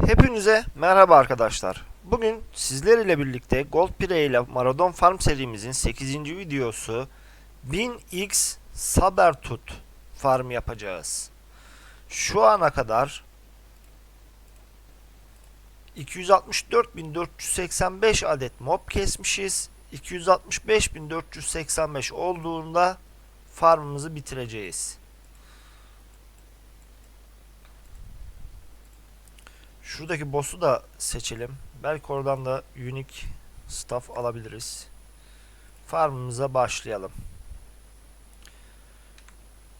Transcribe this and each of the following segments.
Hepinize merhaba arkadaşlar. Bugün sizler ile birlikte Gold Pre ile Maradon Farm serimizin 8. videosu 1000x Sabertooth farm yapacağız. Şu ana kadar 264.485 adet mob kesmişiz. 265.485 olduğunda farmımızı bitireceğiz. Şuradaki boss'u da seçelim. Belki oradan da unique stuff alabiliriz. Farmımıza başlayalım.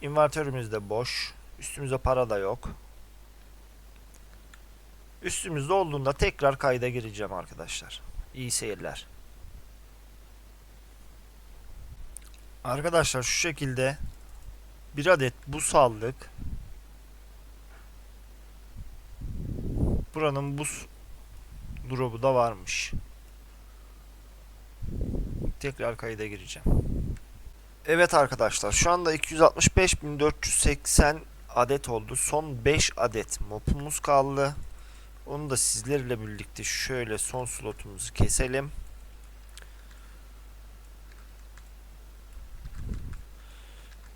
İnvertörümüz de boş. Üstümüzde para da yok. Üstümüzde olduğunda tekrar kayda gireceğim arkadaşlar. İyi seyirler. Arkadaşlar şu şekilde bir adet buz aldık. Buranın buz drop'u da varmış. Tekrar kayda gireceğim. Evet arkadaşlar şu anda 265.480 adet oldu. Son 5 adet mopumuz kaldı. Onu da sizlerle birlikte şöyle son slotumuzu keselim.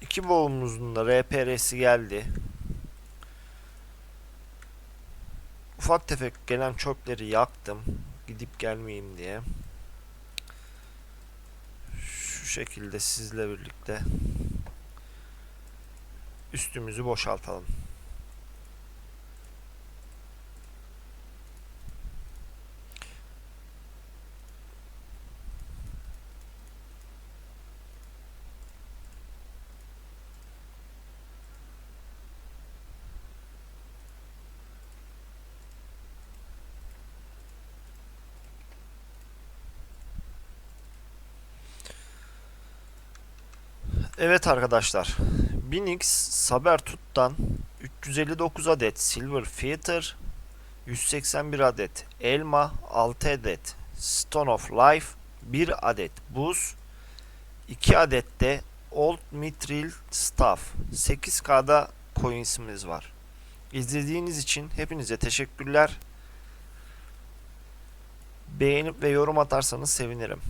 İki boğumuzun da RPR'si geldi. Ufak tefek gelen çöpleri yaktım. Gidip gelmeyeyim diye. Şu şekilde sizle birlikte üstümüzü boşaltalım. Evet arkadaşlar. 1000x Sabertooth'tan 359 adet Silver Feather, 181 adet elma, 6 adet Stone of Life, 1 adet buz, 2 adet de Old Mithril Staff, 8K'da coins'imiz var. İzlediğiniz için hepinize teşekkürler. Beğenip ve yorum atarsanız sevinirim.